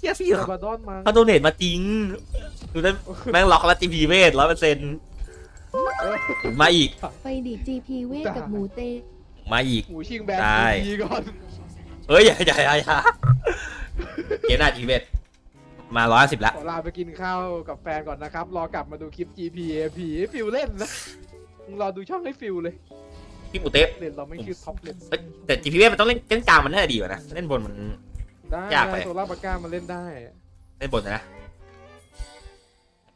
เฮียพี่ซาบาดอนมาเขาโดเนทมาจริงดูนั่นแม่งล็อกแล้วจีพีเวทร้อยเปอร์เซ็นต์เออมาอีก ไปดิจีพีเวทกับหมูเตะมาอีก หมูชิงแบนได้ ดีก่อนเอ้ยอย่าอย่าอย่าอย่าเกมหน้าจีพีเวทมาร้อยสิบละขอลาไปกินข้าวกับแฟนก่อนนะครับ รอกลับมาดูคลิป GPAP ให้ฟิลเล่นนะมึงรอดูช่องให้ฟิลเลยพี่หมูเต๊ะเล่นเราไม่ชื่อท็อปเล่น เอ้ยแต่จีพีเวทมันต้องเล่นเล่นกลางมันน่าจะดีกว่านะ เล่นบนมัน ได้ยากไป โซล่าปาก้ามาเล่นได้ เล่นบนนะ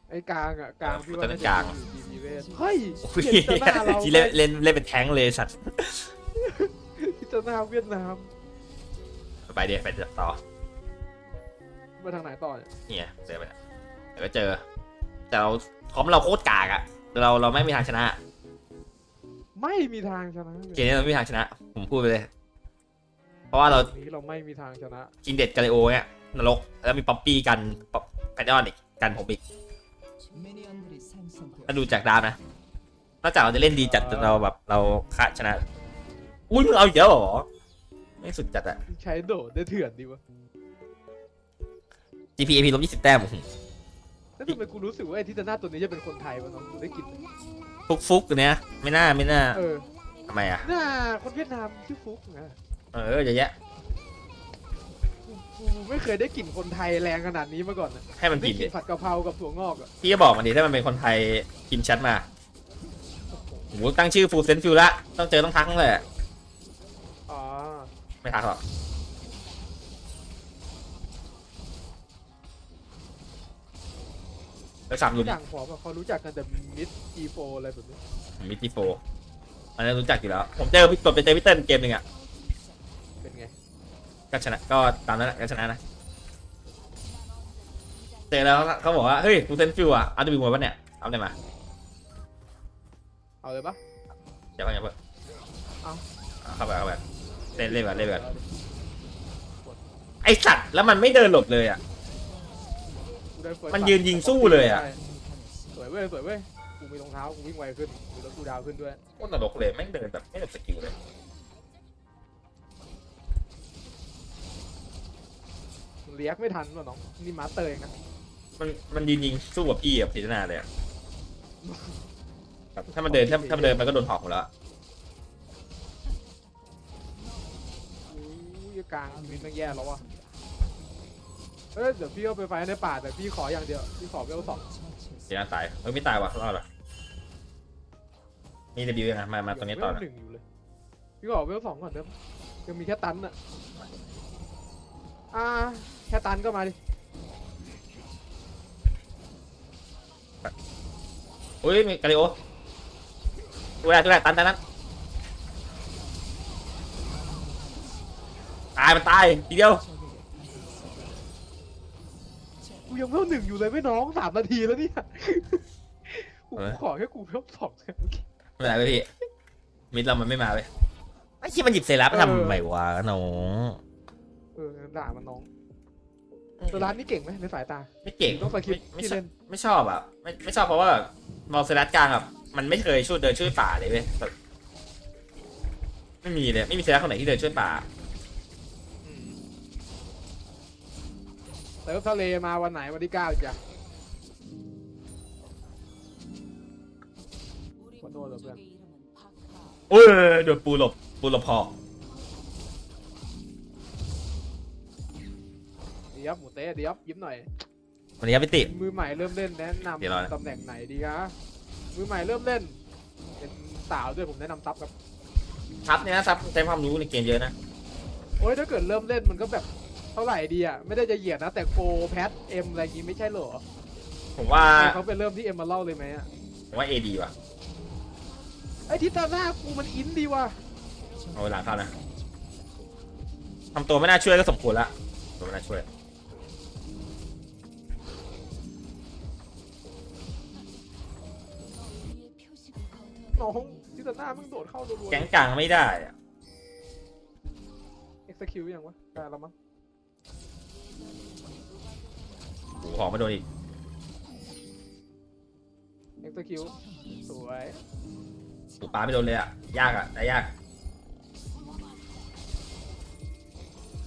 ไอ้กลางอะกลางเออพี่ตอว่านนั้นน่าจะกลางอยู่ GPV เฮ้ยอุ้ยเห็นแต่หน้าเราจีเล่นเล่นเล่นเป็นแท้งเลยสัตว์พิจารณาเวียดนามไปเดี๋ยวไปต่อมาทางไหนต่อเนี่ยเนี่ยเจอไปเนี่ยเดี๋ยวก็เจอ แต่เราคอมเราโคตรกากอะเราเราไม่มีทางชนะ ไม่มีทางชนะเลยเกมนี้เราไม่มีทางชนะ ผมพูดไปเลยเพ ราะว่าเรานี้เราไม่มีทางชนะกินเด็ดกาเลโอเนี่ยนรก แล้วมีป๊อปปี้กันป๊อปแพดดอนอีกกันผมอีกถ้าดูจากดาวนะนอกจากเราจะเล่นดีจัดจนเราแบบเราคะชนะ อุ้ยมึงเอาอีกแล้วเหรอ ไม่สุดจัดอะใช้โดดได้เถื่อนดีวะ GPAP ลบ20แต้มแล้วทำไมกูรู้สึกว่าไอ้ทิตาหน้าตัวนี้จะเป็นคนไทยวะน้องกูได้กินฟุกฟุกๆเนี่ยไม่น่าไม่น่าเออทำไมอะหน้าคนเวียดนามชื่อฟุกนะ เออเยอะแยะกูกูไม่เคยได้กลิ่นคนไทยแรงขนาดนี้มาก่อนนะให้มันได้กินกดิลิ่นผัดกะเพรากับถั่วงอกอะพี่ก็บอกมันดิถ้ามันเป็นคนไทยพิมพ์แชทมาโอ้โหตั้งชื่อฟูลเซนฟิลละต้องเจอต้องทักนั่นแหละอ๋อไม่ทักหรอกไปสามดูทุกดิอย่างพอป่ะเขารู้จักกันแต่มิด G4 อะไรแบบนี้มิติโฟอันนั้นรู้จักอยู่แล้ว ผมเจอพี่กดไปเจอพี่เติ้ลเกมหนึ่งอะ เป็นไง ก็ชนะก็ตามนั้นแหละก็ชนะนะเจอแล้วเขาบอกว่าเฮ้ยฟูลเซนฟิลอะเอาดูบีมวยปะเนี่ยเอาได้มาเอาเลยปะเดี๋ยวเพิ่งอย่าเพิ่งเอาเข้าไปเข้าไปเล่นเล่นแบบเล่นแบบไอสัตว์แล้วมันไม่เดินหลบเลยอะ กูได้ first มันยืนยิงสู้เลยอะใช่สวยเว้ยสวยเว้ยกูมีรองเท้ากูวิ่งไวขึ้นมีรถกูดาวขึ้นด้วย โคตรนรกเลยแม่งเดินแบบไม่หลบสกิลเลย เลียกไม่ทันว่ะน้องนี่มาเตอร์เองนะมันมันยืนยิงสู้กับพี่กับพิจารณาเลยอะแบบถ้ามันเดินถ้าถ้ามันเดินมันก็โดนหอกหมดแล้วอะอู้ยกลางชีวิตมันแย่แล้ววะเอ้ยเดี๋ยวพี่เอาไปไฟในป่าแต่พี่ขออย่างเดียวพี่ขอเวลสองพิจารณาตายเฮ้ยไม่ตายว่ะรอดเหรอมีเดบิวยังไงมามาตรงนี้ต่อเวนะลหนึ่งอยู่เลยพี่ขอเวลสองก่อนเด้อยังมีแค่ตันอะอ่า แค่ตันก็มาดิอุ้ยมีกาลิโอตัวแรกตัวแรกตันตันนั้นตายมันตายทีเดียวกูยังเวลหนึ่งอยู่เลยไม่น้องสามนาทีแล้วเนี่ยกูเออขอแค่กูเวลสองแค่ไม่เป็นไรเว้ยพี่มิดเรามันไม่มาเว้ยไอ้ที่มันหยิบเซรั่มไปทำไมวะน้องเออด่ามันน้อง ตัวร้านนี้เก่งไหมในสายตา ไม่เก่งต้องสคริปต์ไม่ที่ชอบเล่น ไม่ชอบอะไม่ไม่ชอบเพราะว่าแบบมอลเซรัสกลางอะมันไม่เคยช่วยเดินช่วยป่าเลยเว้ยแบบไม่มีเลยไม่มีเซรัสคนไหนที่เดินช่วยป่าเติร์ฟทะเลมาวันไหนวันที่เก้าจ้ะขอโทษเลยเพื่อน โอ้ยโดนปูหลบปูหลบพอเยวหมูเต้เดี๋ยวยิ้มหน่อยวันนี้ครับพี่ติ มือใหม่เริ่มเล่นแนะนเดี๋ยวรอนะำตำแหน่งไหนดีคะมือใหม่เริ่มเล่น เป็นสาวด้วยผมแนะนำซับครับซับเนี่ยนะซับใช้ความรู้ในเกมเยอะนะ โอ้ยถ้าเกิดเริ่มเล่นมันก็แบบเท่าไหร่ดีอะไม่ได้จะเหยียดนะแต่โกแพทเอ็มอะไรอย่างงี้ไม่ใช่เหรอผมว่าให้เขาไปเริ่มที่เอ็มมาเล่าเลยไหมอะผมว่าเอดีว่ะไอ้ทิตาหน้ากูมันอินดีว่ะเอาหลังเข้านะทำตัวไม่น่าช่วยก็สมควรละตัวไม่น่าช่วย น้องทิตาหน้ามึงโดดเข้ารัวๆแก๊งกลางไม่ได้อะเอ็กซ์คิวยังวะได้แล้วมั้งโอ้โหของมาโดนอีกเอ็กซ์คิวสวยปูปลาไม่โดนเลยอะ ยากอะ ได้ยาก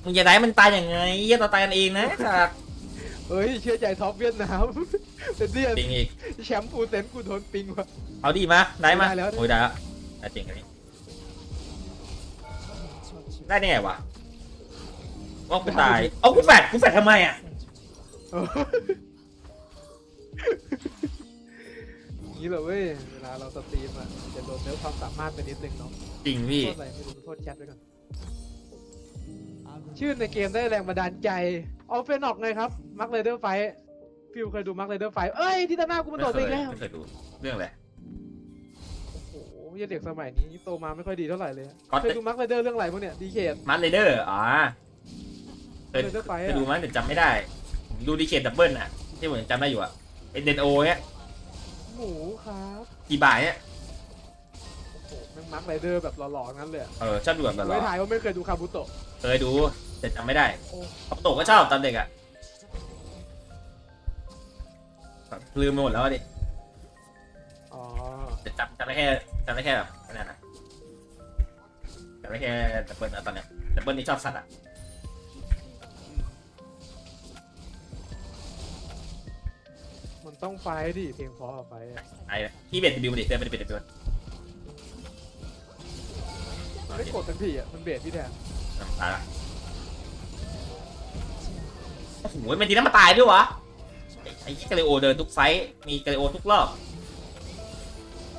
มึงจะได้มันตายยังไงเหี้ยเราตายกันเองนะสัตว์ เอ้ยเชื่อใจท็อปเวียดนามเป็นเดียจริงอีก แชมป์ฟูเซนกูโดนปิงว่ะ เอาดีมาได้มาได้แล้ว โอ้ยได้แล้วได้จริงอันนี้ได้ได้ไงวะว่ากูตาย เอากูแฟดกูแฟดทำไมอะเอออย่างนี้เหรอเว้ยเวลาเราสตรีมอะจะโดนเนื้อความสามารถไปนิดนึงเนาะจริงพี่โทษอะไรไม่รู้โทษแชทไว้ก่อนชื่อในเกมได้แรงบันดาลใจ เอาเฟนออกไงครับมักเรเดอร์ไฟฟิวเคยดูมักเรเดอร์ไฟเอ้ยที่ตาหน้ากูมันไม่โดดเคไปยอีกแล้วไม่เคยดู เรื่องอะไร โอ้โหเหี้ยเด็กสมัยนี้โตมาไม่ค่อยดีเท่าไหร่เลยอะก็เคยดูมักเรเดอร์เรื่องอะไรพวกเนี้ยดีเคท มัดเลเดอร์อ๋อเคยเรเดอร์ไฟเคยอะดูมั้ยแต่จำไม่ได้ผมดูดีเคดับเบิลอะที่ผมจำได้อยู่อะเอ็นเดนโอเนี้ยหมูครับกี่บาทเนี้ยโอ้โหแม่งมักเรเดอร์แบบหล่อๆงั้นเลยอะเออชอบดูแบบหล่ไม่อถ่ายว่าไม่เคยดูคาบุโตะๆเคยดู แต่จำไม่ได้โอ้คาโตะก็ชอบตอนเด็กอะแบบลืมไปหมดแล้วอะดิอ๋อแต่จำจำได้แค่จำได้แค่แบบนั่นนะจำได้แค่ดับเบิลนะตอนเนี้ยดับเบิลนี่ชอบสัตว์อะมันต้องไฟดิเพลงเพอไฟอะไอ้ที่เบ็ดบิวมาดิเดินไปดิเบ็ดบิวไม่กดทันทีอะมันเบสพี่แทนตายละ โอ้โหมันทีนั้นมาตายด้วยวะไอ้ไอ้กาเลโอเดินทุกไฟท์มีกาเลโอทุกรอบ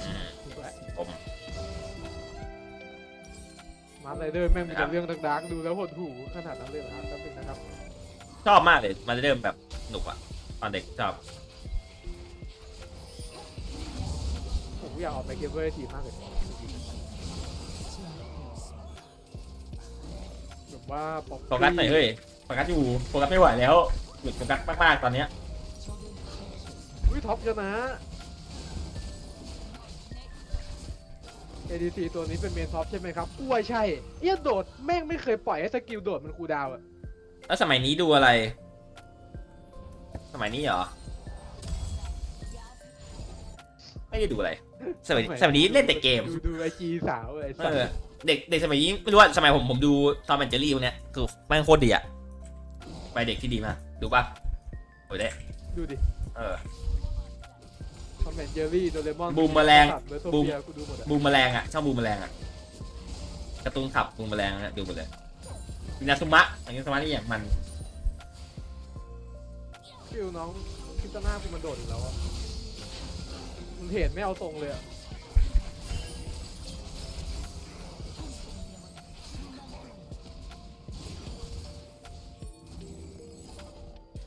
อืมถูกแหละผมมาร์ไรเดอร์แม่งมีครัแต่บเรื่องดักๆดูแล้วหดหูขนาดนั้นเลยนะครับแป๊บนึงนะครับ ชอบมากเลยมันเริ่มแบบหนุกอะตอนเด็กชอบผมอยากออกไปเกมเวอร์ทีมากเลยแบบว่าป๊อปโฟกัสหน่อยเฮ้ย โฟกัสอยู่โฟกัสไม่ไหวแล้วหยุดโฟกัสมากๆตอนเนี้ยอุ้ยท็อปชนะ ADC ตัวนี้เป็นเมนท็อปใช่ไหมครับอ้วยใช่ เอี้ยโดดแม่งไม่เคยปล่อยให้สกิลโดดมันคูลดาวน์อะแล้วสมัยนี้ดูอะไร สมัยนี้เหรอ ไม่ได้ดูอะไร สมัยสมัยนี้เล่นแต่เกม ดูดูไอจีสาวไอเอสัตอว์เด็กเด็กสมัยนี้ไม่รู้ว่าสมัยผมผมดูตอมแอนเจอรี่พวกเนี้ยคือแม่งโคตรดีอะ ไปเด็กที่ดีมากดูป่ะโอ้ยได้ดูดิเออคอมเมนเจอรี่โดเรมอนบูมแมลงเบอร์โซบูมเฟียกูดูหมดอะบูมแมลงอะชอบบูมแมลงอะการ์ตูนขับบูมแมลงนะดูหมดเลยอินาซุมะอินาซุมะนี่อย่างมันฟิวน้องคิดตาหน้ากูมันโดดอีกแล้วอะมันเห็นไม่เอาทรงเลยอะ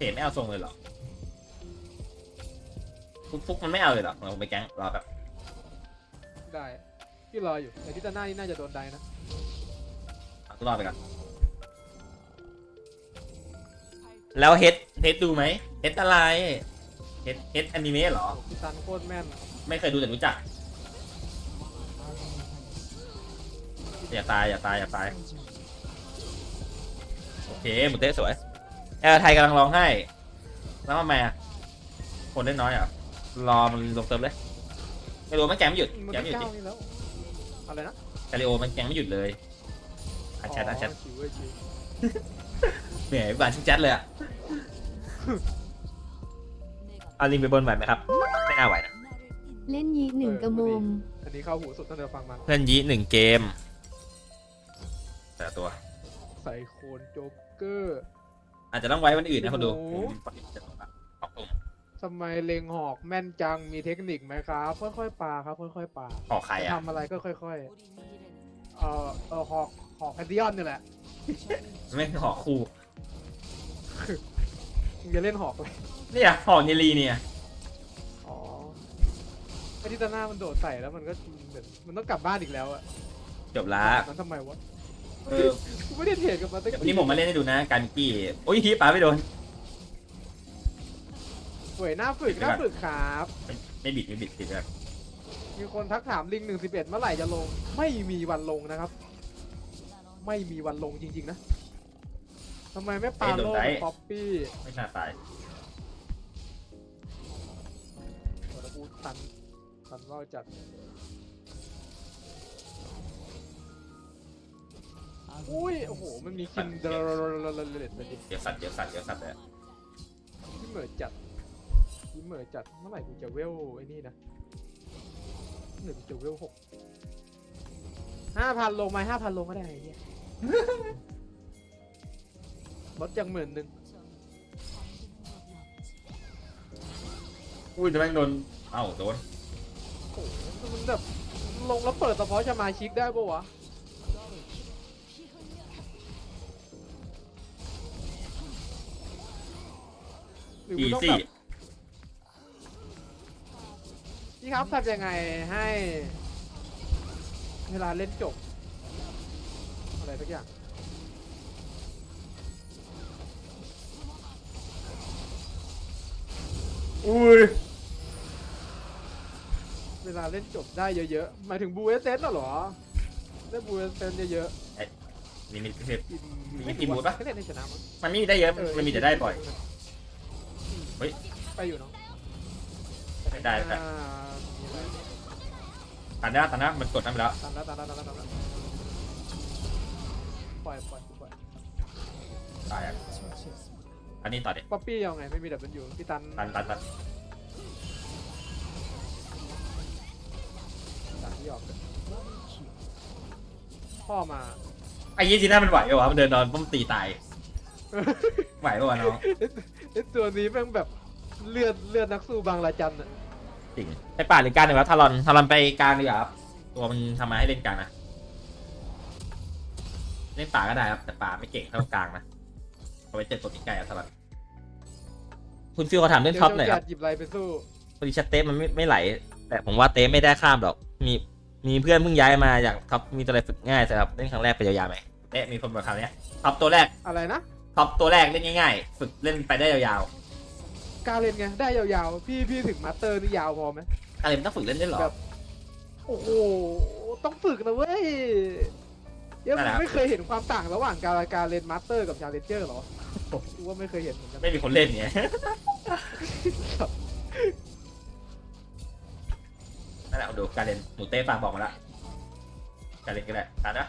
เห็นไม่เอาทรงเลยเหรอฟุกฟุกมันไม่เอาเลยเหรอเราไปแก๊งรอแบบได้พี่รออยู่แต่ที่ตาหน้านี่น่าจะโดนได้นะเอาตัวรอดไปก่อนแล้วเฮดเฮดดูไหมเฮดอะไรเฮดเฮดอนิเมะเหรอโอ้พี่ตันโคตรแม่นไม่เคยดูแต่รู้จัก อย่าตายอย่าตายอย่าตายโอเคหมุนเต้สวย แอร์ไทยกำลังร้องไห้แล้วทำไมอะคนได้น้อยอะรอมันลงเติมเลยไม่รู้มันแกงไม่หยุดมันแกงก็ไม่หยุดเก้าจริงนี่แล้วอะไรนะคาริโอมันแกงไม่หยุดเลยอะแชทอะแชทชิวเว้ยชิวเหนื่อยบานชิงแชทเลยอะเอาลิงไปบนไหวไหมครับ ไม่น่าไหวนะเล่นยีหนึ่งกระมมอันนี้เข้าหูสุดตั้งแต่ฟังมาเพื่อนยีหนึ่งเกมแต่ละตัว ใส่โคนโจ๊กเกอร์ อาจจะต้องไว้วันอื่นนะคนดูโอ้โหผมปฏิเสธออกตรงทำไมเล็งหอกแม่นจังมีเทคนิคไหมครับ ค่อยๆปาครับ ค่อยๆปาขอใครอะ ทำอะไรก็ค่อยๆ เอ่อเออหอกหอกแพนดิออนนี่แหละไม่ขอคู่มึงจะเล่นหอกเลยเนี่ยหอนิลีเนี่ยอ๋อไอ้ที่ตาหน้ามันโดดใส่แล้วมันก็เหมือนมันต้องกลับบ้านอีกแล้วอะจบละ มันทำไมวะ เออกูไม่ได้เทรดกับมันตั้งเดี๋ยววันนี้ผมมาเล่นให้ดูนะ การกี้โอ้ยฮีปาไม่โดน สวยหน้าฝึกหน้าฝึกครับไม่บิดไม่บิดติดแบบมีคนทักถามลิงหนึ่งสิบเอ็ดเมื่อไหร่จะลง ไม่มีวันลงนะครับ ไม่มีวันลงจริงๆนะทำไมไม่ปาโลป๊อปปี้ไม่น่าตายโอ้แล้วกูตันตันรอดจัด อุ้ย โอ้โห มันมีคินเดอร์เลตไปดิเดี๋ยวสัตว์เดี๋ยวสัตว์เดี๋ยวสัตว์เลยเหม่อจัดยิ้เหม่อจัดเมื่อไหร่กูจะเวลไอ้นี่นะเหมื่อไหร่กูจะเวลหกห้าพันลงไหมห้าพันลงก็ได้ไอ้เนี่ยลดจากหมื่นหนึ่งอุ้ยจะแม่งโดนเอ้าโดนโอ้โหมันแบบลงแล้วเปิดเฉพาะสมาชิกได้ปะวะ หรืออีมันต้องซี่แบบพี่ครับทำยังไงให้ เวลาเล่นจบ อะไรสักอย่าง อุ้ย เวลาเล่นจบได้เยอะๆหมายถึงบูเอสเซนเหรอได้บูเอสเซนเยอะมีมีคือๆกินไม่กินบูธปะ ไม่เล่นให้ชนะมั้งมันไม่มีได้เยอะเออมันมีแต่ได้บ่อย เฮ้ย ไปอยู่เนาะไม่ได้ครับอ่ามีอะไรตันได้ตันได้มันกดนั่นไปแล้วตามแล้วตามแล้วตามแล้วตามแล้วปล่อยปล่อยปล่อยตายอะอันนี้ต่อเด็ป๊อปปี้เอาไงไม่มีดับเบิลยูพี่ตันตันตันตันตันที่ออกพ่อมาไอ้ยี่จีน่ามันไหวปะวะมันเดินนอนปุ๊มตีตาย ไหวปะวะน้องไอตัวนี้แม่งแบบเลือดเลือดนักสู้บางระจันอะจริงไปป่าหรือกลางดีวะทารอนทารอนไปกลางดีกว่าครับตัวมันทำมาให้เล่นกลางนะเล่นป่าก็ได้ครับแต่ป่าไม่เก่งเท่ากลางนะเอาไปเจ็บตัวที่ไกลครับทารอนคุณฟิวเขาถามเรื่องท็อปหน่อยครับ เดี๋วจะหยิบอะไรไปสู้ พอดีชัดเต้มันไม่ไม่ไหล แต่ผมว่าเต้ไม่ได้ข้ามหรอก มีมีเพื่อนเพิ่งย้ายมาอย่างท็อปมีตัวอะไรฝึกง่ายสำหรับเล่นครั้งแรกไปยาวๆไหมเต้มีคนบอกคำเนี้ยท็อปตัวแรกอะไรนะ ท็อปตัวแรกเล่นง่ายๆ ฝึกเล่นไปได้ยาวการเล่นไงได้ยาวๆ พี่พี่ถึงมาสเตอร์นี่ยาวพอไหม ๆ อะไรมันต้องฝึกเล่นได้หรอ แบบ โอ้โห ต้องฝึกนะเว้ยเดี๋ยังนั่นแหละครับไม่เคยเห็นความต่างระหว่างการการเล่นมาสเตอร์กับชาเลนเจอร์หรอโอ้โหกูว่าไม่เคยเห็นเหมือนกัน ไม่มีคนเล่นเนี่ยนั่นแหละเอาดูการเล่นหมูเต้ฝากบอกมาละการเล่นก็ได้ตามนะ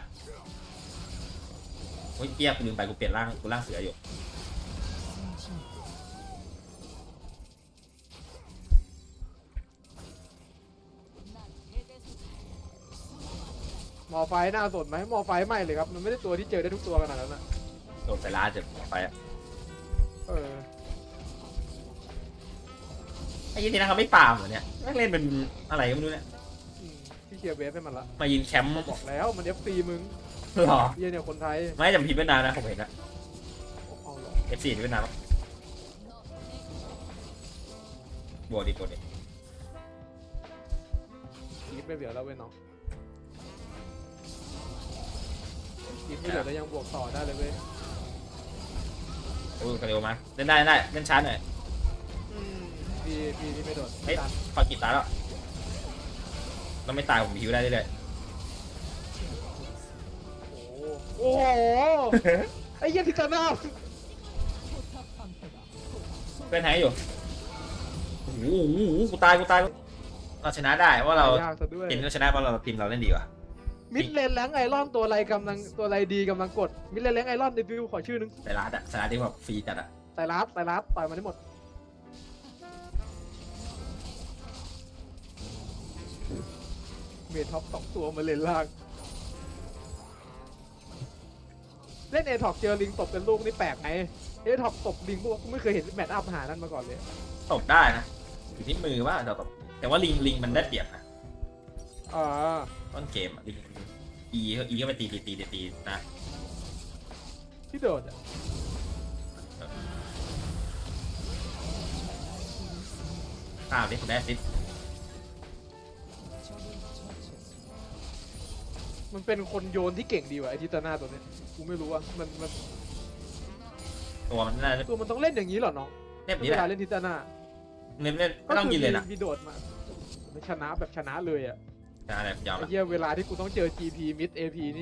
โอ้ยเกียกูลืมไปกูเปลี่ยนร่างกูร่างเสืออยู่หมอไฟน่าสนไหมหมอไฟไม่เลยครับ มันไม่ได้ตัวที่เจอได้ทุกตัวขนาดนั้นนะโดนไฟล้าจะไปอะเออไอ้ยี่ทีนะเขาไม่ฟาร์มเหรอเนี่ยแม่งเล่นเป็นอะไรก็ไม่รู้เนี่ยอืมพี่เคลียร์เวฟให้มันละมายิงแชมป์บอกแล้วมันเอฟซีมึง หรอเยี่ยเนี่ยคนไทยไม่จำผิดเวียดนามนะผมเห็นอะเอาเหรอเอฟซีเวียดนามปะบวกดิบวกดิคีบไม่เหลือแล้วเว้ยน้องคีบไม่เหลือแล้วยังบวกต่อได้เลยเว้ยโอ้ยกระเร็วมาเล่นได้เล่นได้เล่นช้าหน่อยอืมพี่พี่นี่ไม่โดนเฮ้ยตัน พอกี่ตายแล้วเราไม่ตายผมหิวได้เรื่อย โอ้โห ไอ้เหี้ยทิตานาๆเพื่อนหายอยู่โอ้โหโอ้โหกูตายกูตายเราชนะได้เพราะว่าเรายากซะด้วยเห็นเราชนะเพราะเราทีมเราเล่นดีกว่า มิดเลนแรงไอรอนตัวอะไรกำลังตัวอะไรดีกำลังกด มิดเลนแรงไอรอนเดบิวขอชื่อนึงแต่ร้านอะชนะที่แบบฟรีจัดอะไตรลัดไตรลัดต่อยมาได้หมด เมทท็อปสองตัวมาเลนล่าง เล่นเอท็อกเจอลิงตบเป็นลูกนี่แปลกไหมเอท็อกตบลิงพวกกูไม่เคยเห็นแมตช์อัพหานั้นมาก่อนเลยตบได้นะอยู่ที่มือว่าเราตบแต่ว่าลิงลิงมันได้เปรียบนะอ่าต้นเกมอะลิงอีอีก็ไปตีตีตีตีตีนะที่โดดอะข้าวที่ผมได้แอสซิส มันเป็นคนโยนที่เก่งดีว่ะไอทิตานาตัวเนี้ยกูไม่รู้ว่ามันมันตัวมันน่าจะตัวมันต้องเล่นอย่างนี้เหรอน้องเล่นแบบนี้เวแหลาละเล่นทิตานาเล่นเล่นไม่ต้องยินเลยนะมีโดดมามันชนะแบบชนะเลยอะชนะเลยยอมไอ้ละ เหี้ยเวลาที่กูต้องเจอ GP mid AP นี่